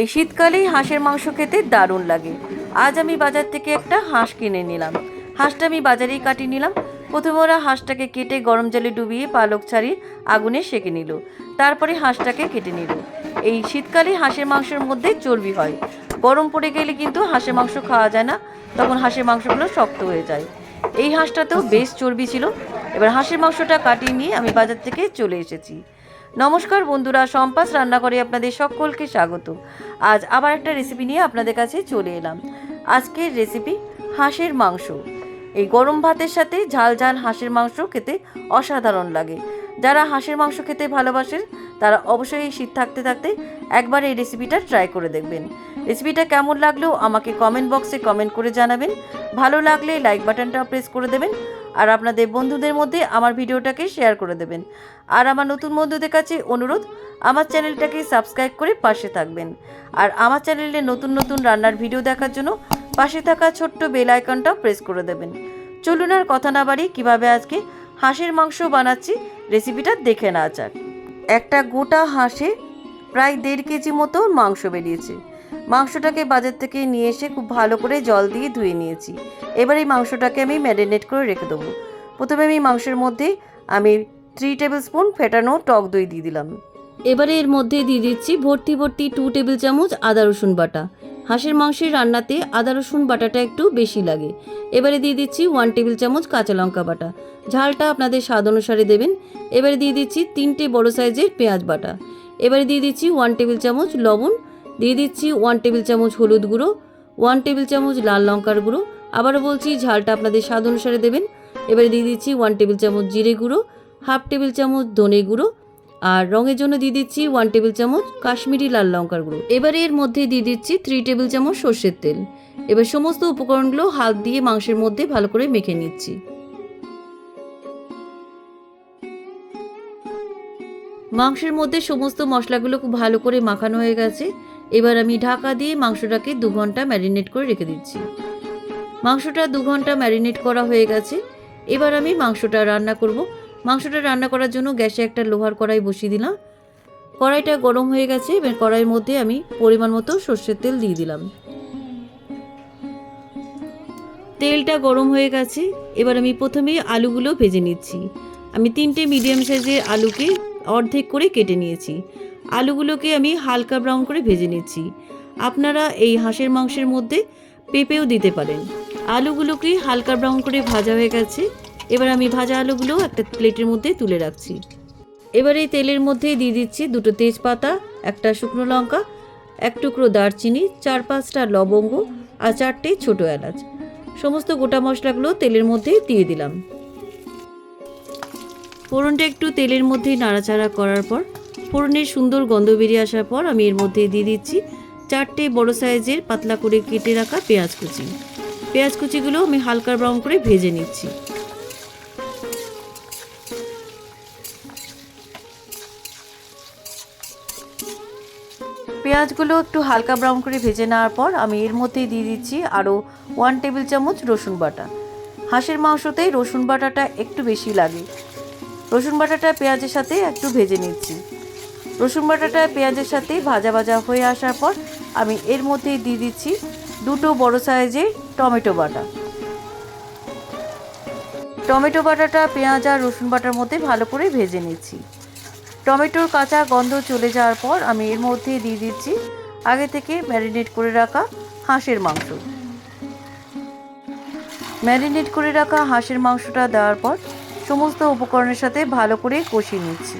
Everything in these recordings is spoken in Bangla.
এই শীতকালেই হাঁসের মাংস খেতে দারুণ লাগে। আজ আমি বাজার থেকে একটা হাঁস কিনে নিলাম। হাঁসটা আমি বাজারেই কাটিয়ে নিলাম। প্রথমে ওরা হাঁসটাকে কেটে গরম জলে ডুবিয়ে পালক ছাড়িয়ে আগুনে সেঁকে নিল। তারপরে হাঁসটাকে কেটে নিল। এই শীতকালে হাঁসের মাংসের মধ্যে চর্বি হয়। গরম পড়ে গেলে কিন্তু হাঁসের মাংস খাওয়া যায় না। তখন হাঁসের মাংসগুলো শক্ত হয়ে যায়। এই হাঁসটাতেও বেশ চর্বি ছিল। এবার হাঁসের মাংসটা কাটিয়ে নিয়ে আমি বাজার থেকে চলে এসেছি। নমস্কার বন্ধুরা সম্পাস রান্নাঘরে আপনাদের সকলকে স্বাগত। আজ আবার একটা রেসিপি নিয়ে আপনাদের কাছে চলে এলাম। আজকের রেসিপি হাঁসের মাংস। এই গরম ভাতের সাথে ঝাল ঝাল হাঁসের মাংস খেতে অসাধারণ লাগে। যারা হাঁসের মাংস খেতে ভালোবাসেন, তারা অবশ্যই শীত থাকতে থাকতে একবার এই রেসিপিটা ট্রাই করে দেখবেন। রেসিপিটা কেমন লাগলেও আমাকে কমেন্ট বক্সে কমেন্ট করে জানাবেন। ভালো লাগলে লাইক বাটনটা প্রেস করে দেবেন। আর আপনাদের বন্ধুদের মধ্যে আমার ভিডিওটাকে শেয়ার করে দেবেন। আর আমার নতুন বন্ধুদের কাছে অনুরোধ, আমার চ্যানেলটাকে সাবস্ক্রাইব করে পাশে থাকবেন। আর আমার চ্যানেলে নতুন নতুন রান্নার ভিডিও দেখার জন্য পাশে থাকা ছোট্ট বেল আইকনটাও প্রেস করে দেবেন। চলুন আর কথা না বাড়ি কীভাবে আজকে হাঁসের মাংস বানাচ্ছি রেসিপিটা দেখে নেওয়া যাক। একটা গোটা হাঁসে প্রায় দেড় কেজি মতো মাংস বেরিয়েছে। মাংসটাকে বাজার থেকে নিয়ে এসে খুব ভালো করে জল দিয়ে ধুয়ে নিয়েছি। এবার এই মাংসটাকে আমি ম্যারিনেট করে রেখে দেবো। প্রথমে আমি মাংসের মধ্যে আমি থ্রি টেবিল স্পুন ফেটানো টক দই দিয়ে দিলাম। এবারে এর মধ্যে দিয়ে দিচ্ছি ভর্তি ভর্তি টু টেবিল চামচ আদা রসুন বাটা। হাঁসের মাংসের রান্নাতে আদা রসুন বাটাটা একটু বেশি লাগে। এবারে দিয়ে দিচ্ছি ওয়ান টেবিল চামচ কাঁচা লঙ্কা বাটা। ঝালটা আপনাদের স্বাদ অনুসারে দেবেন। এবারে দিয়ে দিচ্ছি তিনটে বড় সাইজের পেঁয়াজ বাটা। এবারে দিয়ে দিচ্ছি ওয়ান টেবিল চামচ লবণ দিয়ে দিচ্ছি ওয়ান টেবিল চামচ হলুদ গুঁড়ো ওয়ান টেবিল চামচ লাল লঙ্কার গুঁড়ো। আবারও বলছি, ঝালটা আপনাদের স্বাদ অনুসারে দেবেন। এবারে দিয়ে দিচ্ছি ওয়ান টেবিল চামচ জিরে গুঁড়ো হাফ টেবিল চামচ ধনে গুঁড়ো। আর রঙের জন্য দিয়ে দিচ্ছি ওয়ান টেবিল চামচ কাশ্মীরি লাল লঙ্কার গুঁড়ো। এবারে এর মধ্যে দিয়ে দিচ্ছি থ্রি টেবিল চামচ সর্ষের তেল। এবার সমস্ত উপকরণগুলো হাত দিয়ে মাংসের মধ্যে ভালো করে মেখে নিচ্ছি। মাংসের মধ্যে সমস্ত মশলাগুলো খুব ভালো করে মাখানো হয়ে গেছে। এবার আমি ঢাকা দিয়ে মাংসটাকে দু ঘণ্টা ম্যারিনেট করে রেখে দিচ্ছি। মাংসটা দু ঘণ্টা ম্যারিনেট করা হয়ে গেছে। এবার আমি মাংসটা রান্না করব। মাংসটা রান্না করার জন্য গ্যাসে একটা লোহার কড়াই বসিয়ে দিলাম। কড়াইটা গরম হয়ে গেছে। এবার কড়াইয়ের মধ্যে আমি পরিমাণ মতো সর্ষের তেল দিয়ে দিলাম। তেলটা গরম হয়ে গেছে। এবার আমি প্রথমে আলুগুলো ভেজে নিচ্ছি। আমি তিনটে মিডিয়াম সাইজের আলুকে অর্ধেক করে কেটে নিয়েছি। আলুগুলোকে আমি হালকা ব্রাউন করে ভেজে নিচ্ছি। আপনারা এই হাঁসের মাংসের মধ্যে পেঁপেও দিতে পারেন। আলুগুলোকে হালকা ব্রাউন করে ভাজা হয়ে গেছে। এবার আমি ভাজা আলুগুলো একটা প্লেটের মধ্যে তুলে রাখছি। এবার এই তেলের মধ্যে দিয়ে দিচ্ছি দুটো তেজপাতা, একটা শুকনো লঙ্কা, এক টুকরো দারচিনি, চার পাঁচটা লবঙ্গ আর চারটে ছোটো এলাচ। সমস্ত গোটা মশলাগুলো তেলের মধ্যে দিয়ে দিলাম। ফোড়নটা একটু তেলের মধ্যে নাড়াচাড়া করার পর ফোড়নের সুন্দর গন্ধ বেরিয়ে আসার পর আমি এর মধ্যে দিয়ে দিচ্ছি চারটে বড় সাইজের পাতলা করে কেটে রাখা পেঁয়াজ কুচি। পেঁয়াজ কুচিগুলো আমি হালকা ব্রাউন করে ভেজে নিচ্ছি। পেঁয়াজগুলো একটু হালকা ব্রাউন করে ভেজে নেওয়ার পর আমি এর মধ্যে দিয়ে দিচ্ছি আরও ওয়ান টেবিল চামচ রসুন বাটা। হাঁসের মাংসতে রসুন বাটাটা একটু বেশি লাগে। রসুন বাটাটা পেঁয়াজের সাথে একটু ভেজে নিচ্ছি। রসুন বাটাটা পেঁয়াজের সাথে ভাজা ভাজা হয়ে আসার পর আমি এর মধ্যে দিয়ে দিচ্ছি দুটো বড় সাইজের টমেটো বাটা। টমেটো বাটাটা পেঁয়াজ আর রসুন বাটার মধ্যে ভালো করে ভেজে নিচ্ছি। টমেটোর কাঁচা গন্ধ চলে যাওয়ার পর আমি এর মধ্যে দিয়ে দিচ্ছি আগে থেকে ম্যারিনেট করে রাখা হাঁসের মাংস। ম্যারিনেট করে রাখা হাঁসের মাংসটা দেওয়ার পর সমস্ত উপকরণের সাথে ভালো করে কষিয়ে নিচ্ছি।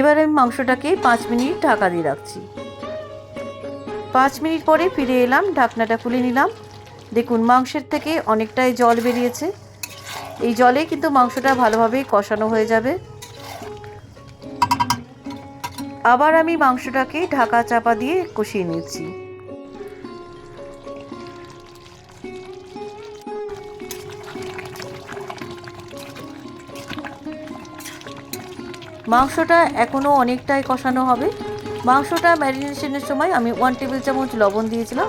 এবার আমি মাংসটাকে পাঁচ মিনিট ঢাকা দিয়ে রাখছি। পাঁচ মিনিট পরে ফিরে এলাম, ঢাকনাটা খুলে নিলাম। দেখুন, মাংসের থেকে অনেকটাই জল বেরিয়েছে। এই জলে কিন্তু মাংসটা ভালোভাবে কষানো হয়ে যাবে। আবার আমি মাংসটাকে ঢাকা চাপা দিয়ে কষিয়ে নিচ্ছি। মাংসটা এখনও অনেকটাই কষানো হবে। মাংসটা ম্যারিনেশনের সময় আমি ওয়ান টেবিল চামচ লবণ দিয়েছিলাম।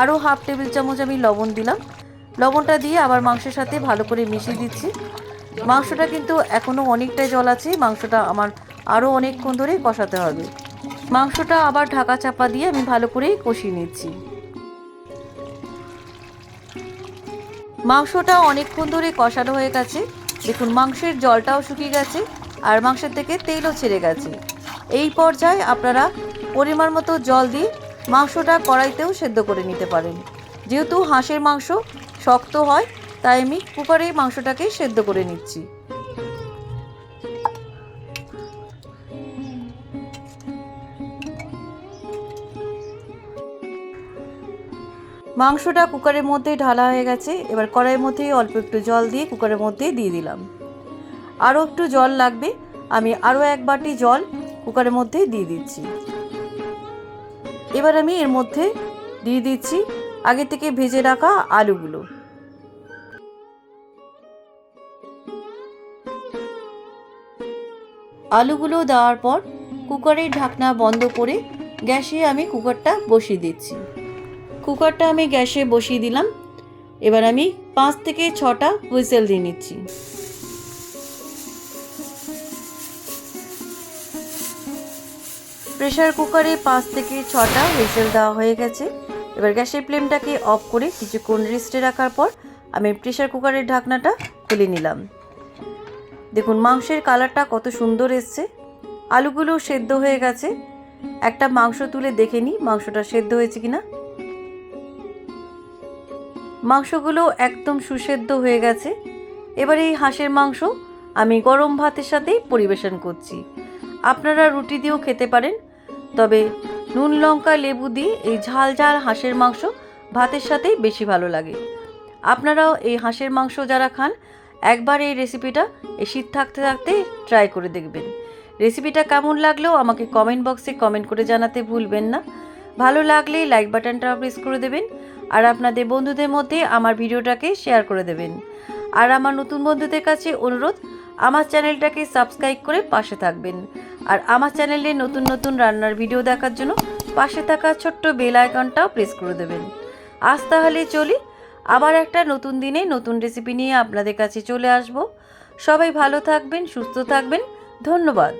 আরও হাফ টেবিল চামচ আমি লবণ দিলাম। লবণটা দিয়ে আবার মাংসের সাথে ভালো করে মিশিয়ে দিচ্ছি। মাংসটা কিন্তু এখনও অনেকটাই জল আছে, মাংসটা আমার আরও অনেকক্ষণ ধরে কষাতে হবে। মাংসটা আবার ঢাকা চাপা দিয়ে আমি ভালো করে কষিয়ে নিচ্ছি। মাংসটা অনেকক্ষণ ধরে কষানো হয়ে গেছে। দেখুন, মাংসের জলটাও শুকিয়ে গেছে। আর মাংসের থেকে তেলও ছেড়ে গেছে। এই পর্যায়ে আপনারা পরিমাণ মতো জল দিয়ে মাংসটা কড়াইতেও সেদ্ধ করে নিতে পারেন। যেহেতু হাঁসের মাংস শক্ত হয়, তাই আমি কুকারে মাংসটাকে সেদ্ধ করে নিচ্ছি। মাংসটা কুকারের মধ্যে ঢালা হয়ে গেছে। এবার কড়াইয়ের মধ্যেই অল্প একটু জল দিয়ে কুকারের মধ্যে দিয়ে দিলাম। আরও একটু জল লাগবে। আমি আরও এক বাটি জল কুকারের মধ্যে দিয়ে দিচ্ছি। এবার আমি এর মধ্যে দিয়ে দিচ্ছি আগে থেকে ভেজে রাখা আলুগুলো। আলুগুলো দেওয়ার পর কুকারের ঢাকনা বন্ধ করে গ্যাসে আমি কুকারটা বসিয়ে দিচ্ছি। কুকারটা আমি গ্যাসে বসিয়ে দিলাম। এবার আমি পাঁচ থেকে ছটা হুইসেল দিয়ে নিচ্ছি। প্রেশার কুকারে পাঁচ থেকে ছটা হুইসেল দেওয়া হয়ে গেছে। এবার গ্যাসের ফ্লেমটাকে অফ করে কিছুক্ষণ রেস্টে রাখার পর আমি প্রেশার কুকারের ঢাকনাটা খুলে নিলাম। দেখুন, মাংসের কালারটা কত সুন্দর এসছে। আলুগুলো সেদ্ধ হয়ে গেছে। একটা মাংস তুলে দেখে নিই মাংসটা সেদ্ধ হয়েছে কিনা। মাংসগুলো একদম সুসেদ্ধ হয়ে গেছে। এবার এই হাঁসের মাংস আমি গরম ভাতের সাথেই পরিবেশন করছি। আপনারা রুটি দিয়েও খেতে পারেন। তবে নুন, লঙ্কা, লেবু দিয়ে এই ঝাল ঝাল হাঁসের মাংস ভাতের সাথেই বেশি ভালো লাগে। আপনারাও এই হাঁসের মাংস যারা খান, একবার এই রেসিপিটা এই শীত থাকতে থাকতে ট্রাই করে দেখবেন। রেসিপিটা কেমন লাগলেও আমাকে কমেন্ট বক্সে কমেন্ট করে জানাতে ভুলবেন না। ভালো লাগলে লাইক বাটনটা প্রেস করে দেবেন আর আপনাদের বন্ধুদের মধ্যে আমার ভিডিওটাকে শেয়ার করে দেবেন। আর আমার নতুন বন্ধুদের কাছে অনুরোধ, আমার চ্যানেলটাকে সাবস্ক্রাইব করে পাশে থাকবেন। আর আমার চ্যানেলে নতুন নতুন রান্নার ভিডিও দেখার জন্য পাশে থাকা ছোট্ট বেল আইকনটাও প্রেস করে দেবেন। আজ তাহলে চলি, আবার একটা নতুন দিনে নতুন রেসিপি নিয়ে আপনাদের কাছে চলে আসব। সবাই ভালো থাকবেন, সুস্থ থাকবেন, ধন্যবাদ।